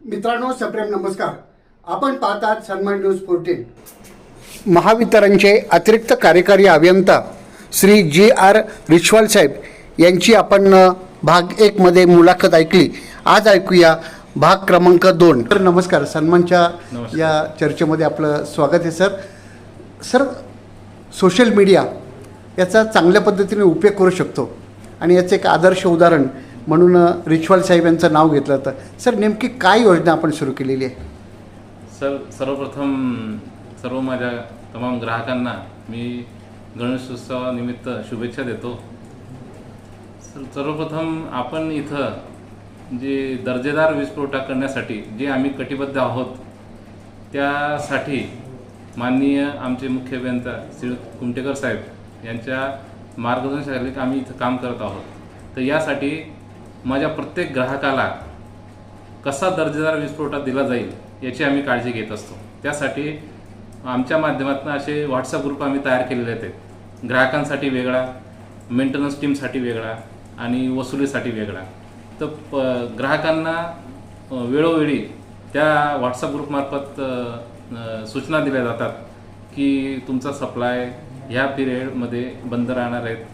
मित्रांनो सप्रेम नमस्कार. आपण पाहतात सन्मान न्यूज फोर्टीन महावितरणचे अतिरिक्त कार्यकारी अभियंता श्री जी आर रिचवाल साहेब यांची आपण भाग एकमध्ये मुलाखत ऐकली. आज ऐकूया भाग क्रमांक दोन. तर नमस्कार. सन्मानच्या. या चर्चेमध्ये आपलं स्वागत आहे सर. सर सोशल मीडिया याचा चांगल्या पद्धतीने उपयोग करू शकतो. आणि याचं एक आदर्श उदाहरण म्हणून रिच्युअल साहेब यांचं नाव घेतलं होतं. सर नेमकी काय योजना आपण सुरू केलेली आहे? सर सर्वप्रथम सर्व माझ्या तमाम ग्राहकांना मी गणेशोत्सवानिमित्त शुभेच्छा देतो. सर सर्वप्रथम आपण इथं जे दर्जेदार वीज पुरवठा करण्यासाठी जे आम्ही कटिबद्ध आहोत त्यासाठी माननीय आमचे मुख्य अभियंता श्री कुमटेकर साहेब यांच्या मार्गदर्शनाखाली आम्ही इथं काम करत आहोत. तर यासाठी माझ्या प्रत्येक ग्राहकाला कसा दर्जेदार वीजपुरवठा दिला जाईल याची आम्ही काळजी घेत असतो. त्यासाठी आमच्या माध्यमातून असे व्हॉट्सअप ग्रुप आम्ही तयार केलेले आहेत. ग्राहकांसाठी वेगळा मेंटेनन्स टीमसाठी वेगळा आणि वसुलीसाठी वेगळा. तर प ग्राहकांना वेळोवेळी त्या व्हॉट्सअप ग्रुपमार्फत सूचना दिल्या जातात की तुमचा सप्लाय ह्या पिरियडमध्ये बंद राहणार आहेत.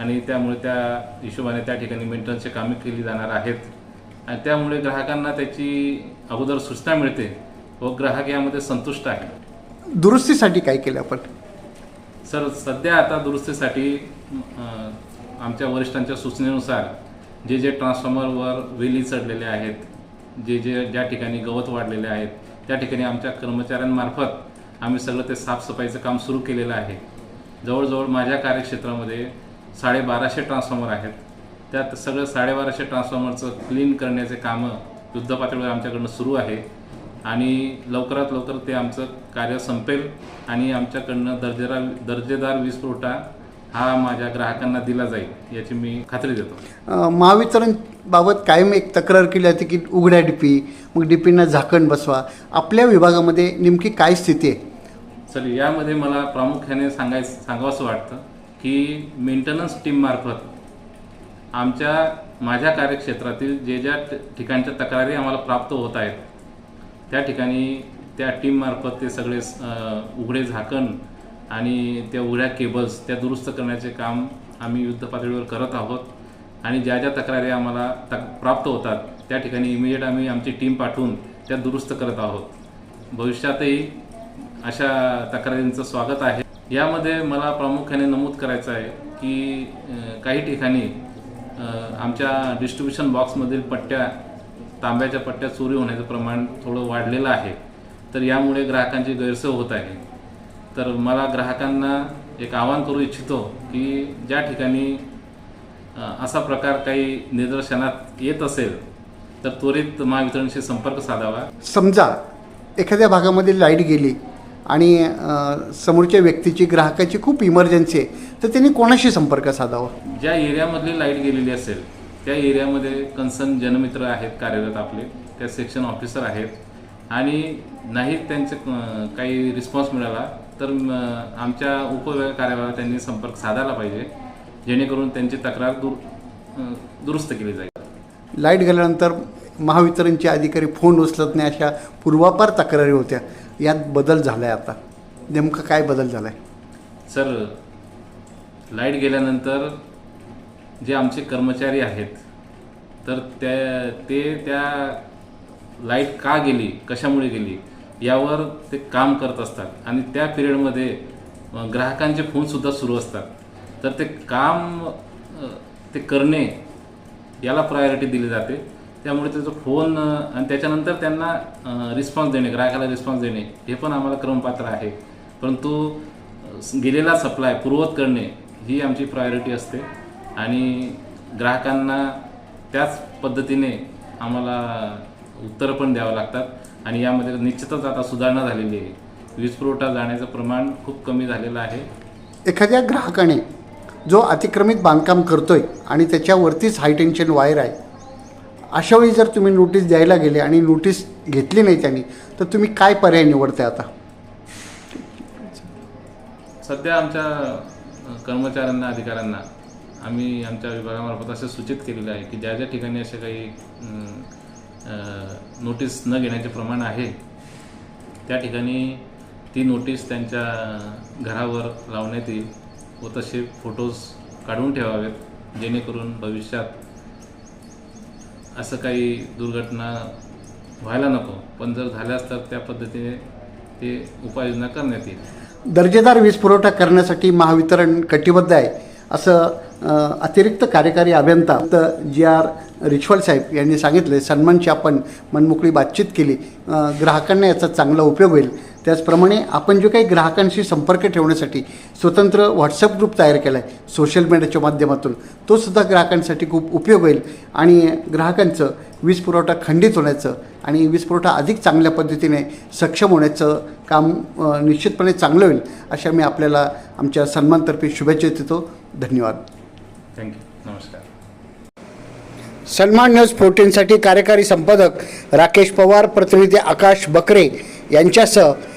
आणि त्यामुळे त्या हिशोबाने त्या ठिकाणी मेंटेनन्सची कामे केली जाणार आहेत. आणि त्यामुळे ग्राहकांना त्याची अगोदर सूचना मिळते. व ग्राहक यामध्ये संतुष्ट आहे. दुरुस्तीसाठी काय केलं आपण? सर सध्या आता दुरुस्तीसाठी आमच्या वरिष्ठांच्या सूचनेनुसार जे जे ट्रान्सफॉर्मरवर वेली चढलेले आहेत जे जे ज्या ठिकाणी गवत वाढलेले आहेत त्या ठिकाणी आमच्या कर्मचाऱ्यांमार्फत आम्ही सगळं ते साफसफाईचं काम सुरू केलेलं आहे. जवळजवळ माझ्या कार्यक्षेत्रामध्ये साडेबाराशे ट्रान्सफॉर्मर आहेत. त्यात सगळं साडेबाराशे ट्रान्सफॉर्मरचं क्लीन करण्याचे कामं युद्धपातळीवर आमच्याकडनं सुरू आहे. आणि लवकरात लवकर ते आमचं कार्य संपेल आणि आमच्याकडनं दर्जेदार दर्जेदार वीज पुरवठा हा माझ्या ग्राहकांना दिला जाईल याची मी खात्री देतो. महावितरण बाबत कायम एक तक्रार केली जाते की उघड्या डीपी मग डीपींना झाकण बसवा. आपल्या विभागामध्ये नेमकी काय स्थिती आहे? सर यामध्ये मला प्रामुख्याने सांगायचं सांगावंसं वाटतं की मेंटेनन्स टीममार्फत आमच्या माझ्या कार्यक्षेत्रातील जे ज्या ठिकाणच्या तक्रारी आम्हाला प्राप्त होत आहेत त्या ठिकाणी त्या टीममार्फत ते सगळे उघडे झाकण आणि त्या उघड्या केबल्स त्या दुरुस्त करण्याचे काम आम्ही युद्ध पातळीवर करत आहोत. आणि ज्या ज्या तक्रारी आम्हाला तक प्राप्त होतात त्या ठिकाणी इमिजिएट आम्ही आमची टीम पाठवून त्या दुरुस्त करत आहोत. भविष्यातही अशा तक्रारींचं स्वागत आहे. यामध्ये मला प्रामुख्याने नमूद करायचं आहे की काही ठिकाणी आमच्या डिस्ट्रीब्युशन बॉक्समधील पट्ट्या तांब्याच्या पट्ट्या चोरी होण्याचं प्रमाण थोडं वाढलेलं आहे. तर यामुळे ग्राहकांची गैरसोय होत आहे. तर मला ग्राहकांना एक आवाहन करू इच्छितो की ज्या ठिकाणी असा प्रकार काही निदर्शनात येत असेल तर त्वरित महावितरणशी संपर्क साधावा. समजा एखाद्या भागामध्ये लाइट गेली आणि समोरच्या व्यक्तीची ग्राहकाची खूप इमर्जन्सी आहे. तर त्यांनी कोणाशी संपर्क साधावा? ज्या एरियामधली लाइट गेलेली असेल त्या एरियामध्ये कन्सर्न जनमित्र आहेत कार्यरत आपले त्या सेक्शन ऑफिसर आहेत. आणि नाहीत त्यांचे काही रिस्पॉन्स मिळाला तर आमच्या उपविभाग कार्यालयाला त्यांनी संपर्क साधायला पाहिजे जेणेकरून त्यांची तक्रार दूर दुरुस्त केली जाईल. लाइट गेल्यानंतर महावितरणचे अधिकारी फोन उचलत नाही अशा पूर्वापार तक्रारी होत्या. यात बदल झाला आहे आता. नेमकं काय बदल झाला आहे सर लाइट गेल्यानंतर जे आमचे कर्मचारी आहेत तर त्या ते त्या लाइट का गेली कशामुळे गेली यावर ते काम करत असतात. आणि त्या पिरियडमध्ये ग्राहकांचे फोनसुद्धा सुरू असतात. तर ते काम ते करणे याला प्रायोरिटी दिली जाते. त्यामुळे त्याचा फोन आणि त्याच्यानंतर त्यांना रिस्पॉन्स देणे ग्राहकाला रिस्पॉन्स देणे हे पण आम्हाला क्रमपात्र आहे. परंतु गेलेला सप्लाय पूर्वत करणे ही आमची प्रायोरिटी असते. आणि ग्राहकांना त्याच पद्धतीने आम्हाला उत्तरं पण द्यावं लागतात. आणि यामध्ये निश्चितच आता सुधारणा झालेली आहे. वीज पुरवठा जाण्याचं प्रमाण खूप कमी झालेलं आहे. एखाद्या ग्राहकाने जो अतिक्रमित बांधकाम करतोय आणि त्याच्यावरतीच हाय टेन्शन वायर आहे अशा वेळी जर तुम्ही नोटीस द्यायला गेले आणि नोटीस घेतली नाही त्यांनी तर तुम्ही काय पर्याय निवडताय आता? सध्या आमच्या कर्मचाऱ्यांना अधिकाऱ्यांना आम्ही आमच्या विभागामार्फत असे सूचित केलेले आहे की ज्या ज्या ठिकाणी असे काही नोटीस न घेण्याचे प्रमाण आहे त्या ठिकाणी ती नोटीस त्यांच्या घरावर लावण्यात येईल व तसे फोटोज काढून ठेवावेत जेणेकरून भविष्यात असं काही दुर्घटना व्हायला नको. पण जर झाल्यास तर त्या पद्धतीने ते उपाययोजना करण्यात येईल. दर्जेदार वीज पुरवठा करण्यासाठी महावितरण कटिबद्ध आहे असं अतिरिक्त कार्यकारी अभियंता जी आर रिचवाल साहेब यांनी सांगितले. सन्मानची आपण मनमोकळी बातचीत केली. ग्राहकांना याचा चांगला उपयोग होईल. त्याचप्रमाणे आपण जो काही ग्राहकांशी संपर्क ठेवण्यासाठी स्वतंत्र व्हॉट्सअप ग्रुप तयार केला आहे सोशल मीडियाच्या माध्यमातून तो सुद्धा ग्राहकांसाठी खूप उपयोग होईल. आणि ग्राहकांचं वीज पुरवठा खंडित होण्याचं आणि वीज पुरवठा अधिक चांगल्या पद्धतीने सक्षम होण्याचं काम निश्चितपणे चांगलं होईल अशा मी आपल्याला आमच्या सन्मानतर्फे शुभेच्छा देतो. धन्यवाद. थँक्यू नमस्कार. सन्मान न्यूज फोर्टीनसाठी कार्यकारी संपादक राकेश पवार प्रतिनिधी आकाश बकरे यांच्यासह